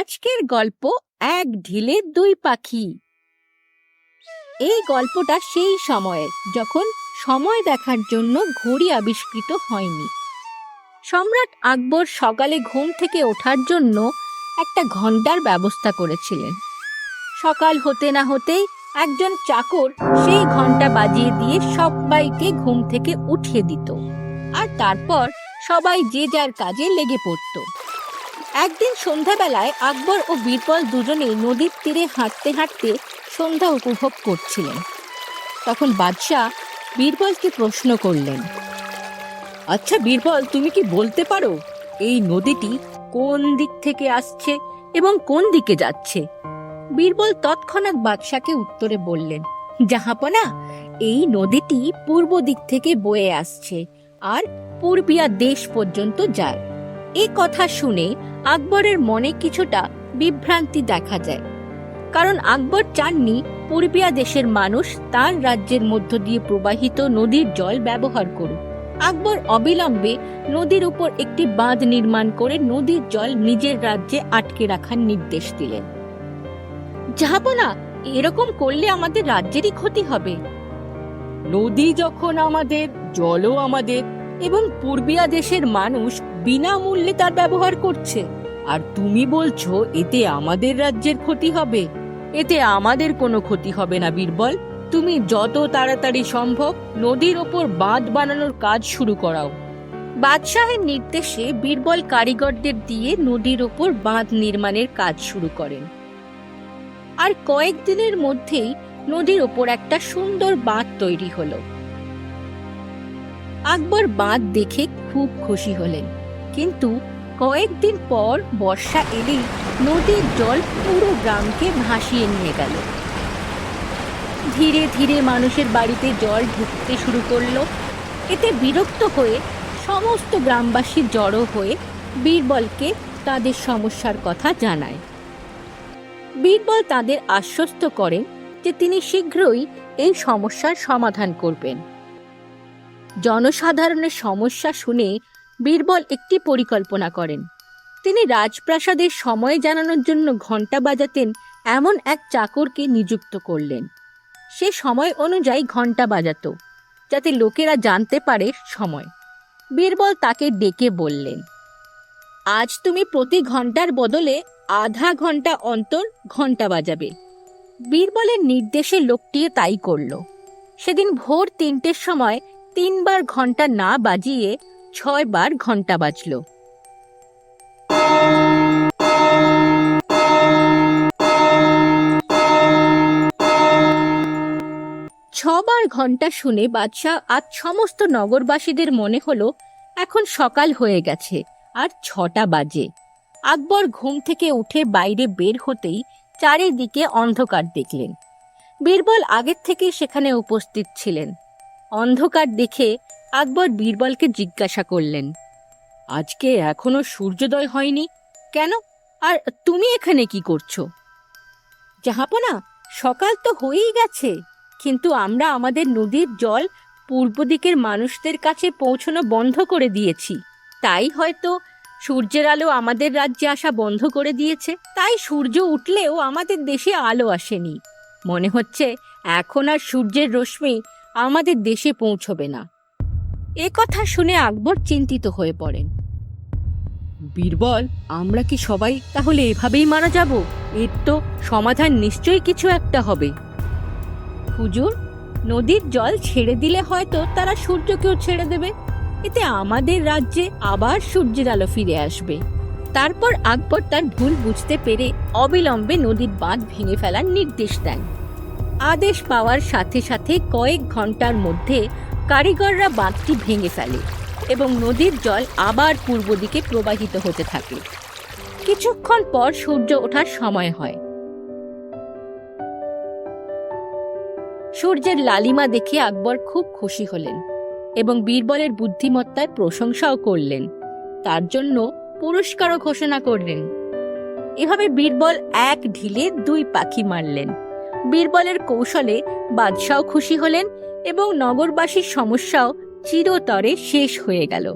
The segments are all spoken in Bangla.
আজকের গল্প এক ঢিলে দুই পাখি। এই গল্পটা সেই সময়ের, যখন সময় দেখার জন্য ঘড়ি আবিষ্কৃত হয়নি। সম্রাট আকবর সকালে ঘুম থেকে ওঠার জন্য একটা ঘণ্টার ব্যবস্থা করেছিলেন। সকাল হতে না হতেই একজন চাকর সেই ঘণ্টা বাজিয়ে দিয়ে সবাইকে ঘুম থেকে উঠিয়ে দিত। আর তারপর সবাই যে যার কাজে লেগে পড়ত। একদিন সন্ধ্যাবেলায় আকবর ও বীরবল দুজনেই নদীর তীরে হাঁটতে হাঁটতে সন্ধ্যা উপভোগ করছিলেন। তখন বাদশাহ বীরবলকে প্রশ্ন করলেন আচ্ছা বীরবল, তুমি কি বলতে পারো এই নদীটি কোন দিক থেকে আসছে এবং কোন দিকে যাচ্ছে? বীরবল তৎক্ষণাৎ বাদশাকে উত্তরে বললেন জাহাপনা এই নদীটি পূর্ব দিক থেকে বয়ে আসছে আর পূর্বিয়া দেশ পর্যন্ত যায়। এই কথা শুনে আকবরের মনে কিছুটা বিভ্রান্তি দেখা যায়। কারণ আকবর চাননি পূর্বিয়া দেশের মানুষ তার রাজ্যের মধ্য দিয়ে প্রবাহিত নদীর জল ব্যবহার করুক। আকবর অবিলম্বে নদীর উপর একটি বাঁধ নির্মাণ করে নদীর জল নিজের রাজ্যে আটকে রাখার নির্দেশ দিলেন। যাহাপনা এরকম করলে আমাদের রাজ্যেরই ক্ষতি হবে। নদী যখন আমাদের, জলও আমাদের এবং পূর্বিয়া দেশের মানুষ বিনামূল্যে তার ব্যবহার করছে। আর তুমি বলছো, এতে আমাদের রাজ্যের ক্ষতি হবে। এতে আমাদের কোনো ক্ষতি হবে না, বীরবল। তুমি যত তাড়াতাড়ি সম্ভব নদীর ওপর বাঁধ বানানোর কাজ শুরু করাও। বাদশাহের নির্দেশে বীরবল কারিগরদের দিয়ে নদীর ওপর বাঁধ নির্মাণের কাজ শুরু করেন। আর কয়েকদিনের মধ্যেই নদীর ওপর একটা সুন্দর বাঁধ তৈরি হলো। আকবর বাঁধ দেখে খুব খুশি হলেন। কিন্তু কয়েকদিন পর বর্ষা এলেই নদীর জল পুরো গ্রামকে ভাসিয়ে নিয়ে গেল। ধীরে ধীরে মানুষের বাড়িতে জল ঢুকতে শুরু করল। এতে বিরক্ত হয়ে সমস্ত গ্রামবাসী জড়ো হয়ে বীরবলকে তাদের সমস্যার কথা জানায়। বীরবল তাদের আশ্বস্ত করেন যে তিনি শীঘ্রই এই সমস্যার সমাধান করবেন। জনসাধারণের সমস্যা শুনে বীরবল একটি পরিকল্পনা করেন। তিনি রাজপ্রাসাদের সময় জানানোর জন্য ঘণ্টা বাজাতেন এমন এক চাকরকে নিযুক্ত করলেন। সে সময় অনুযায়ী ঘণ্টা বাজাতো, যাতে লোকেরা জানতে পারে সময়। বীরবল তাকে ডেকে বললেন, আজ তুমি প্রতি ঘণ্টার বদলে আধা ঘণ্টা অন্তর ঘণ্টা বাজাবে। বীরবলের নির্দেশে লোকটিও তাই করল। সেদিন ভোর তিনটের সময় তিনবার ঘণ্টা না বাজিয়ে ছয়বার ঘণ্টা বাজল। ছবার ঘণ্টা শুনে বাদশাহ আজ সমস্ত নগরবাসীদের মনে হলো, এখন সকাল হয়ে গেছে, আর ছটা বাজে। আকবর ঘুম থেকে উঠে বাইরে বের হতেই চারিদিকে অন্ধকার দেখলেন। বীরবল আগের থেকেই সেখানে উপস্থিত ছিলেন। অন্ধকার দেখে আকবর বীরবলকে জিজ্ঞাসা করলেন, আজকে এখনও সূর্যোদয় হয়নি? কেন? আর তুমি এখানে কি করছ? জাহাপনা, সকাল তো হয়েই গেছে, কিন্তু আমরা আমাদের নদীর জল পূর্ব দিকের মানুষদের কাছে পৌঁছানো বন্ধ করে দিয়েছি। তাই হয়তো সূর্যের আলো আমাদের রাজ্যে আসা বন্ধ করে দিয়েছে। তাই সূর্য উঠলেও আমাদের দেশে আলো আসেনি। মনে হচ্ছে এখন আর সূর্যের রশ্মি আমাদের দেশে পৌঁছবে না। এ কথা শুনে আকবর চিন্তিত হয়ে পড়েন। বীরবল, আমরা কি সবাই তাহলে এভাবেই মারা যাব? এর তো সমাধান নিশ্চয়ই কিছু একটা হবে। হুজুর, নদীর জল ছেড়ে দিলে হয়তো তারা সূর্যকেও ছেড়ে দেবে। এতে আমাদের রাজ্যে আবার সূর্যের আলো ফিরে আসবে। তারপর আকবর তার ভুল বুঝতে পেরে অবিলম্বে নদীর বাঁধ ভেঙে ফেলার নির্দেশ দেন। আদেশ পাওয়ার সাথে সাথে কয়েক ঘণ্টার মধ্যে কারিগররা বাঁধটি ভেঙে ফেলে এবং নদীর জল আবার পূর্ব দিকে প্রবাহিত হতে থাকে। কিছুক্ষণ পর সূর্য ওঠার সময় হয়। সূর্যের লালিমা দেখে আকবর খুব খুশি হলেন এবং বীরবলের বুদ্ধিমত্তার প্রশংসাও করলেন। তার জন্য পুরস্কারও ঘোষণা করলেন। এভাবে বীরবল এক ঢিলে দুই পাখি মারলেন। বীরবলের কৌশলে বাদশাও খুশি হলেন এবং নগরবাসীর সমস্যাও চিরতরে শেষ হয়ে গেল।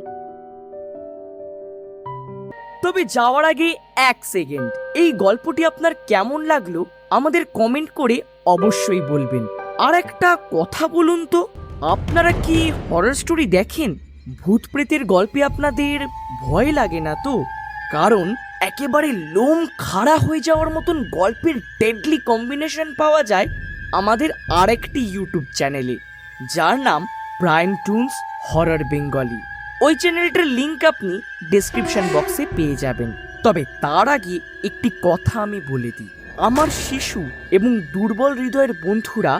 তবে যাওয়ার আগে এক সেকেন্ড, এই গল্পটি আপনার কেমন লাগল আমাদের কমেন্ট করে অবশ্যই বলবেন। আর একটা কথা বলুন তো, আপনারা কি হরর স্টোরি দেখেন? ভূত প্রেতের গল্পে আপনাদের ভয় লাগে না তো? কারণ একেবারে লোম খাড়া হয়ে যাওয়ার মতন গল্পের ডেডলি কম্বিনেশন পাওয়া যায় আমাদের আরেকটি ইউটিউব চ্যানেলে যার নাম প্রাইম টুনস হরর বেঙ্গলি ওই চ্যানেলটার লিংক আপনি ডেসক্রিপশন বক্সে পেয়ে যাবেন। তবে তার আগে একটি কথা আমি বলে দিই। আমার শিশু এবং দুর্বল হৃদয়ের বন্ধুরা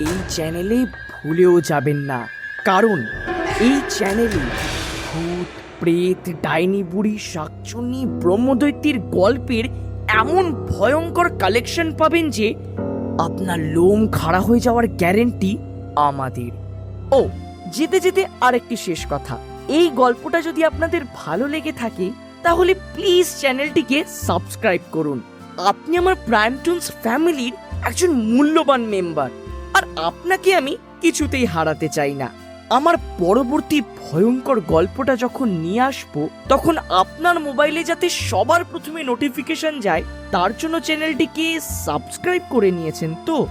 এই চ্যানেলে ভুলেও যাবেন না। কারণ এই চ্যানেলে প্রেত, ডাইনি বুড়ি, শাকচুন্নি, ব্রহ্মদৈত্যের গল্পের এমন ভয়ঙ্কর কালেকশন পাবেন যে আপনার লোম খাড়া হয়ে যাওয়ার গ্যারেন্টি আমাদের। ও, যেতে যেতে আরেকটি শেষ কথা। এই গল্পটা যদি আপনাদের ভালো লেগে থাকে, তাহলে প্লিজ চ্যানেলটিকে সাবস্ক্রাইব করুন। আপনি আমার প্রাইম টুনস ফ্যামিলির একজন মূল্যবান মেম্বার আর আপনাকে আমি কিছুতেই হারাতে চাই না। আমার পরবর্তী ভয়ঙ্কর গল্পটা যখন নিয়ে আসব, তখন আপনার মোবাইলে যাতে সবার প্রথমে নোটিফিকেশন যায়, তার জন্য চ্যানেলটিকে সাবস্ক্রাইব করে নিয়েছেন তো?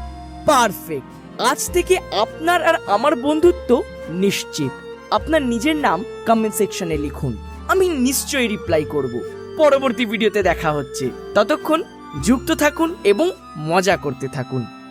পারফেক্ট আজ থেকে আপনার আর আমার বন্ধুত্ব নিশ্চিত। আপনার নিজের নাম কমেন্ট সেকশনে লিখুন। আমি নিশ্চয়ই রিপ্লাই করব। পরবর্তী ভিডিওতে দেখা হচ্ছে। ততক্ষণ যুক্ত থাকুন এবং মজা করতে থাকুন।